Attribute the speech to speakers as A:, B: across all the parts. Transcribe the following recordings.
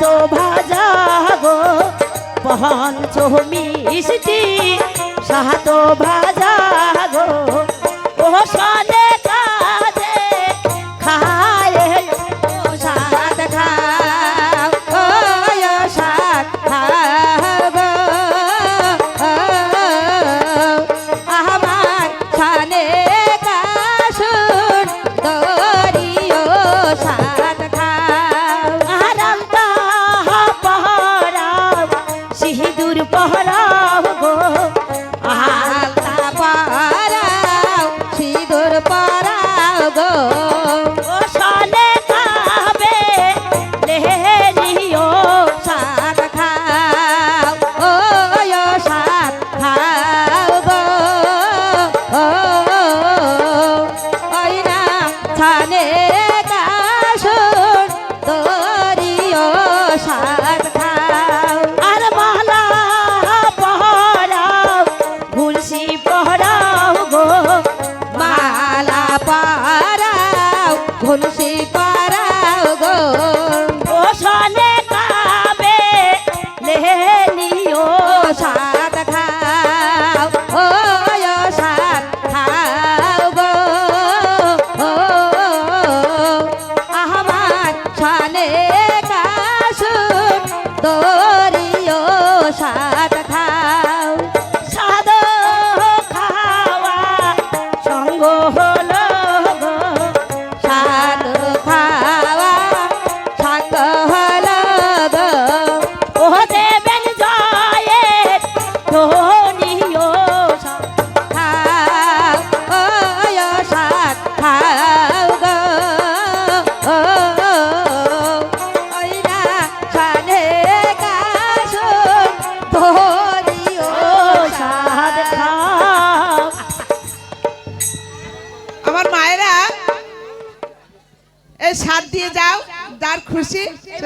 A: তো ভাজা গো। পহন চো মিষ্টি। সাহাত ভাজা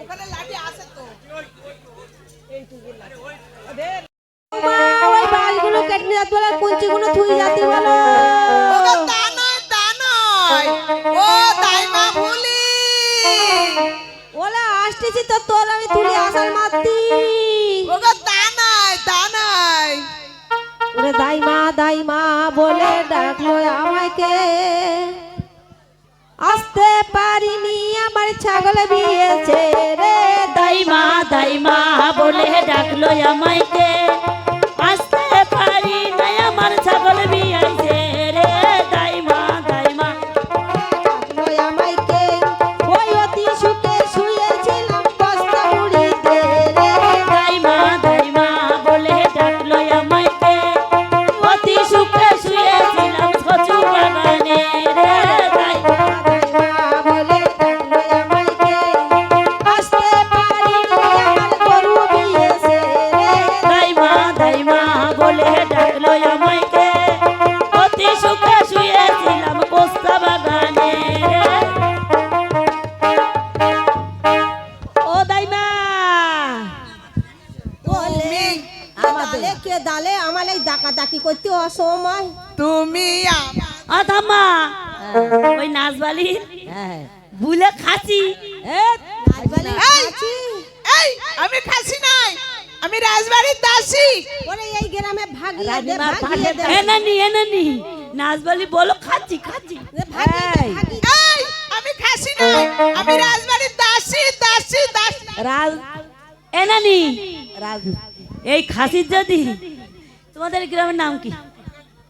A: ওখানে লাঠি আছে ও তা
B: নয় ও দাইমা আসতেছি তো তোর আমি তুলি আসার মাতি ও তা দাইমা দাইমা বলে ডাকলো আমাকে। আসতে পারিনি আমার ছাগল বিয়েছে রে।
A: দাইমা দাইমা বলে ডাকলো আমায়। বালি
B: বুলে
A: হ্যাঁ। খাসি।
C: আমি খাসি নাই। আমি রাজবাড়ির দাসী।
B: ওরে এই গ্রামে ভাগিয়ে
A: এনানি এনানি নাজবালি বলো খাচ্ছি খাচ্ছি
C: আমি খাসি না আমি রাজবাড়ির দাসি দাসি দাস
A: রাজ এনানি। রাজ। এই খাসি যদি তোমাদের গ্রামের নাম কি?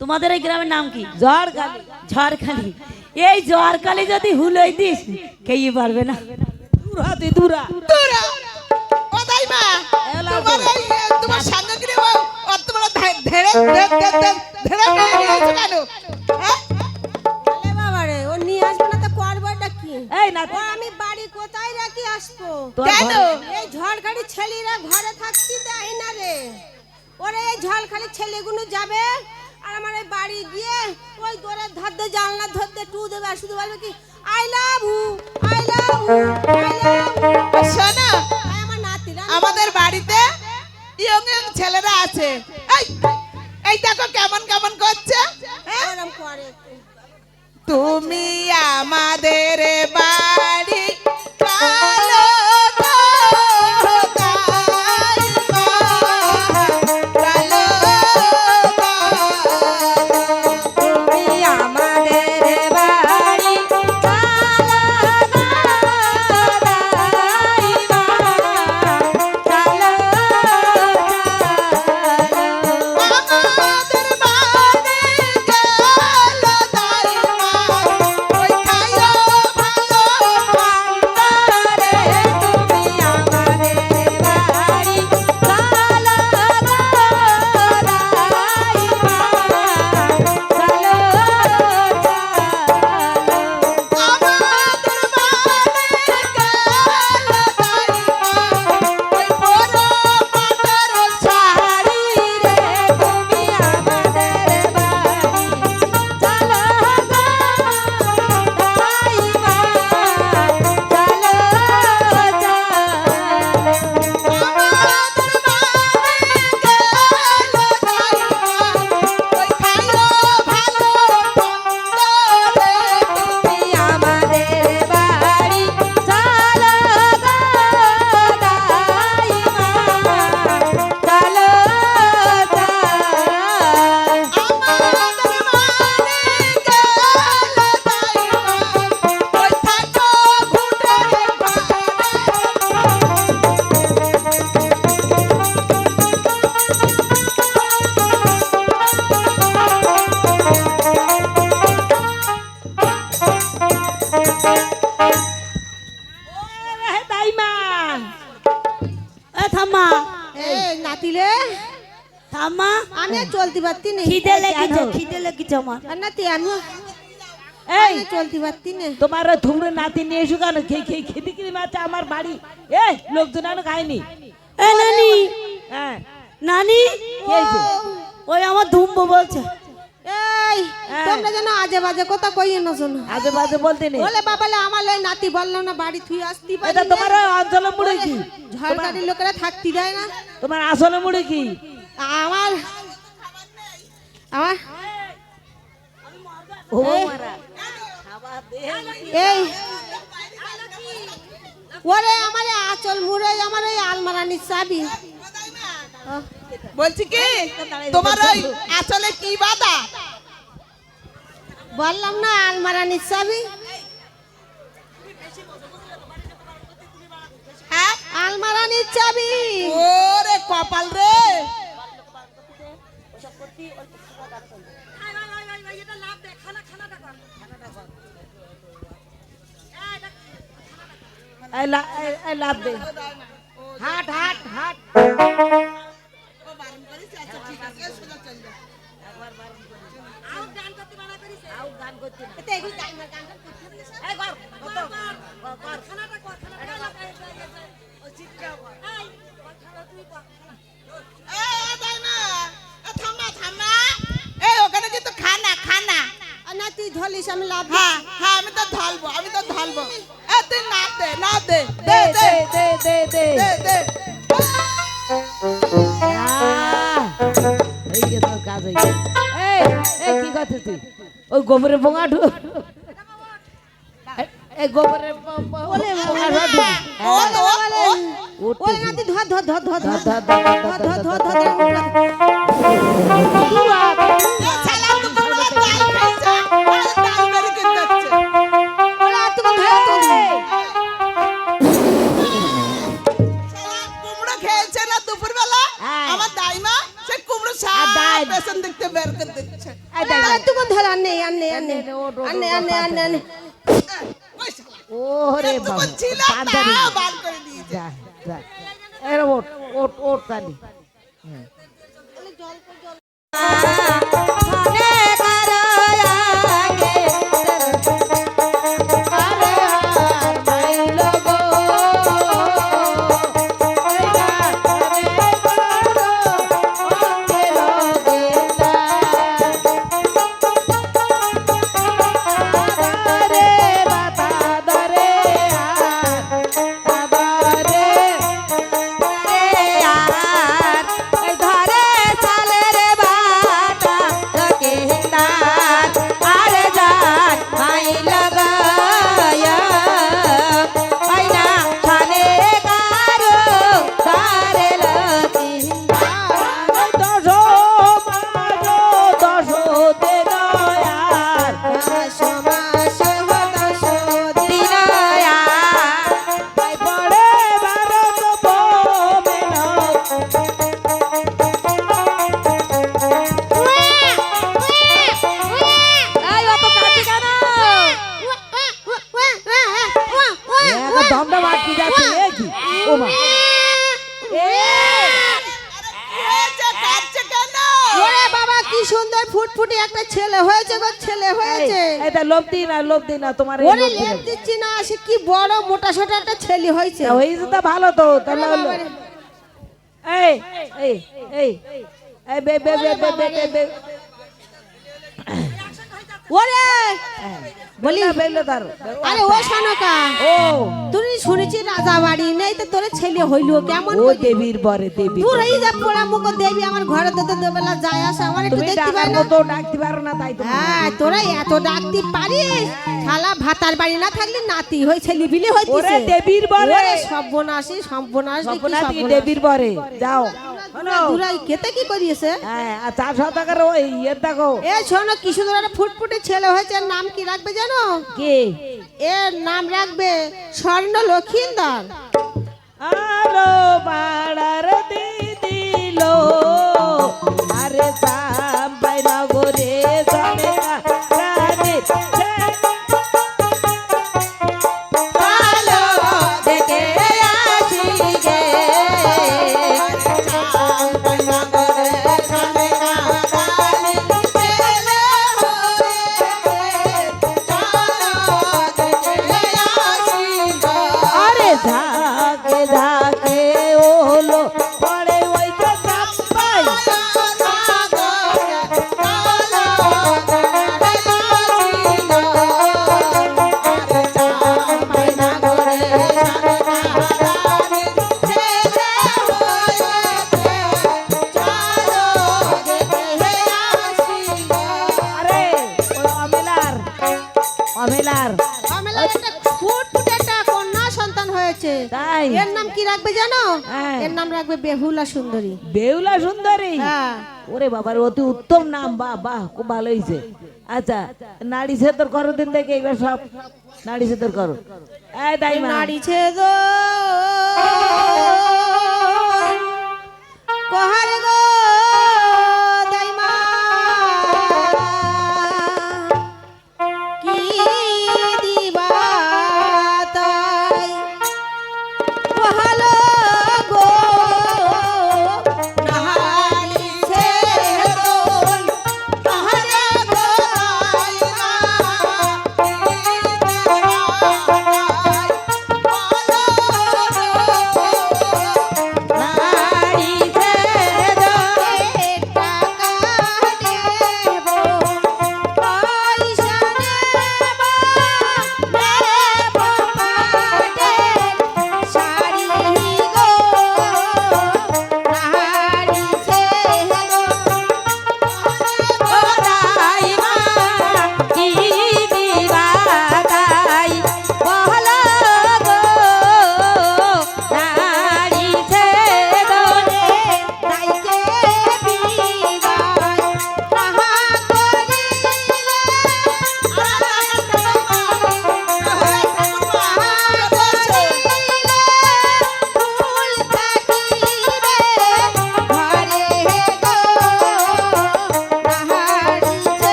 A: তোমাদের এই গ্রামের নাম কি? ঝড়খালি। ঝড়খালি। এই জ্বর কালে যদি হুলই দিস কেই পারবে না দূরা তুই
B: কি
A: এই না
B: তো আমি বাড়ি কোথায় রাখি আসব
C: কেন
B: এই ঝড়খালি ঘরে থাকতে দেয় না রে ওরে এই ছেলেগুলো যাবে আর আমার এই বাড়ি গিয়ে ওই দোরে ধরতে জানলা ধরতে টু দেবে আর শুধু বলবে কি I love you I love you
C: শোনো
B: আমার
C: আমাদের বাড়িতে ইয়ং ইয়ং ছেলেরা আছে। এই এই দেখো কেমন কেমন করছে। হ্যাঁ?
B: করে।
C: তুমি আমাদের বাড়ি
B: পারতি না
A: খিদে লেগেছে খিদে লেগেছে আমার
B: আর নাতি আমি
A: এই
B: চলতে পারতি না
A: তোমার ওই নাতি নিয়ে এসো কেন খেয়ে খেয়ে খেতে খেতে মাছ আমার বাড়ি এ লোকজন আনো খায়নি এ নানি হ্যাঁ নানি কি ওই আমার ধুমবো বলছে
B: এই। তোমরা যেন আজে বাজে কথা কইয়ে না শোনো
A: আজে বাজে বলতে নেই
B: বলে বাবালে আমার লয় নাতি বললাম না বাড়ি থুই আসতে পারি
A: এটা তোমার অঞ্চলে মুড়ে কি
B: ঝড়গাড়ির লোকেরা থাকতে দেয় না
A: তোমার আসলে মুড়ে কি
B: আমার আমার এই, ওরে আমার আঁচল মুড়ে আমার এই আলমারানির চাবি।
C: বলছি কি তোমার ওই আসলে কি বাধা?
B: বললাম না আলমারানির চাবি।
C: হ্যাঁ?
B: আলমারানির চাবি।
C: ওরে কপাল রে।
A: লাভ দে। হাট হাট হাট।
C: খানা খানা।
B: না তুই ধলিস আমি লাভ
C: হ্যাঁ হ্যাঁ আমি তো ধলবো আমি তো ধলবো এ তুই না দে না দে
A: দে
C: দে
A: দে
C: দে
A: কাজ হয়ে। এই এই কি করছিস তুই ওই গোবরে বোঙা ঢু এ- এই প- পোকা সব ঢুকে।
C: ও তো।
B: ওরে নাতি ধর ধর ধর ধর ধর
A: ধর, ধর, ধর,
B: ধর
A: ধর,
B: ধর
C: পেছন দেখতে বের করে দিচ্ছে।
B: তুমি ধর? আনে আনে আনে
A: আনে,
B: আনে আনে আনে
A: ওরে
C: এতক্ষণ
A: বাবা তাড়াতাড়ি
C: তা বার করে দিয়েছে
A: যা যা। এর ওট ওট ওট তালি দমটা
B: সুন্দর ফুটফুটে একটা ছেলে হয়েছে গো ছেলে হয়েছে।
A: এটা লোভ দিই না লোভ দিই না তোমার
B: ওরে
A: লোভ
B: দিচ্ছি না সে কি বড় মোটা সোটা একটা ছেলে হয়েছে।
A: ওই হয়েছে তো ভালো তো তাহলে হলো। এই এই এই এই বে বে বে বে বে বে বে
B: ওরে!
A: বলি।
B: আরে ও শানকা
A: ও।
B: তুই শুনেছি রাজা বাড়ি নেই তো তোর ছেলে হইল কেমন
A: ও দেবীর বরে দেবী
B: তোর এই যে পোড়া মুখ দেবী আমার ঘরে তো তো বেলা যায় আসে আমার একটু দেখতে পাই না।
A: মতো ডাকতে পারো না তাই তো
B: হ্যাঁ তোরা এত ডাকতে পারিস? শালা ভাতার বাড়ি না থাকলে নাতি হই ছেলে বিলি
A: ওরে দেবীর বরে।
B: ওরে সর্বনাশী।
A: দেবীর বরে। যাও।
B: দুরাই খেতে কি করিয়েছে?
A: হ্যাঁ আর চার শতকের ওই ইয়ে দেখো।
B: এ শোনো কি সুন্দর ফুটফুটে ছেলে হয়েছে নাম কি রাখবে জানো?
A: কে?
B: এর নাম রাখবে স্বর্ণ লক্ষিন্দর
A: আলো পাড়ার দিদিল আরে সাম্বাই
B: রাখবে বেহুলা সুন্দরী।
A: বেহুলা সুন্দরী?
B: হ্যাঁ।
A: ওরে বাবার অতি উত্তম নাম বা বাহ খুব ভালো হয়েছে আচ্ছা নারী সেতর করো দিন থেকে এবার সব নারী সেতর করো। এই মা
B: নারী ছেদ। কোহারে গো।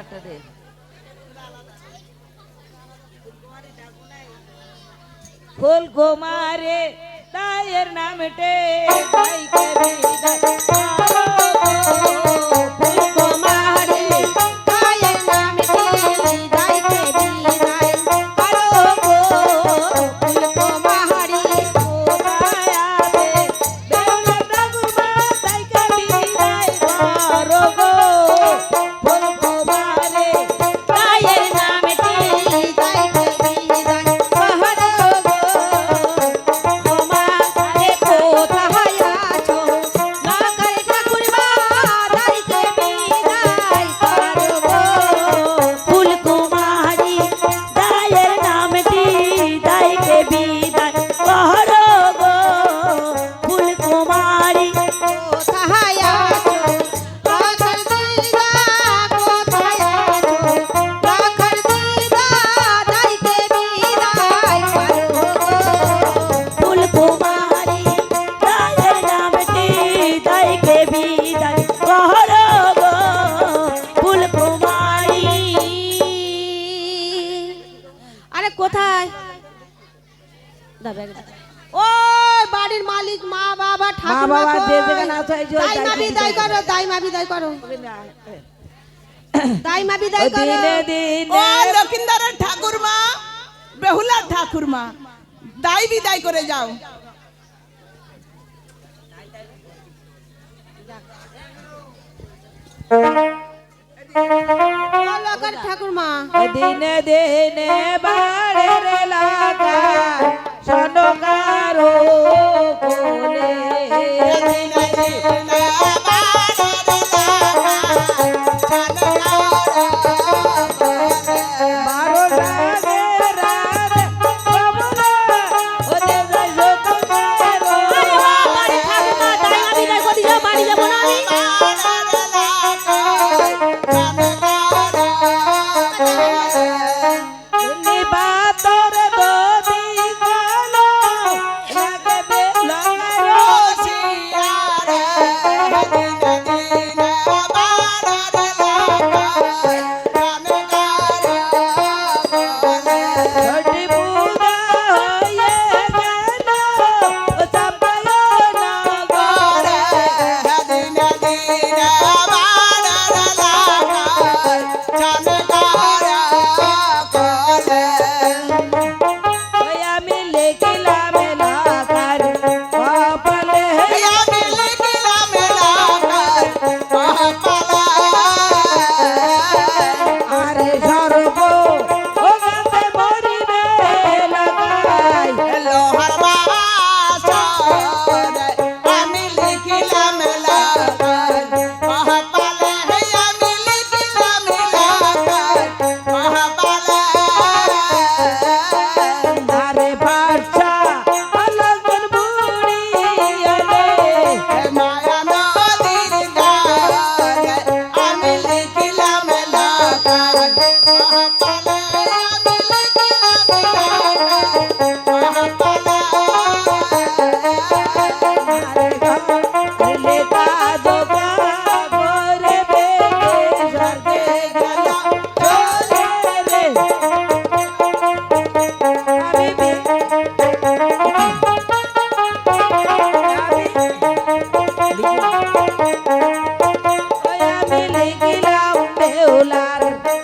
A: సాటర్డే ફૂલ ઘુમારે દાયર
B: નામટે દાઈ ওই বাড়ির মালিক মা বাবা ঠাকুর
C: বাবা যে যেখানে আছে, এই যে ওই
B: মা বিদায় করো দাই মা বিদায় করো। দাই মা বিদায় করো।
A: দিনে
C: ও
A: দিনে
C: ঠাকুরমা বেহুলার ঠাকুরমা দাই বিদায় করে যাও।
B: লকার ঠাকুর মা
A: দিনে দিনে বাড়ে লাগা ઠંડો ગારો બોલે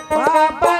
A: Papa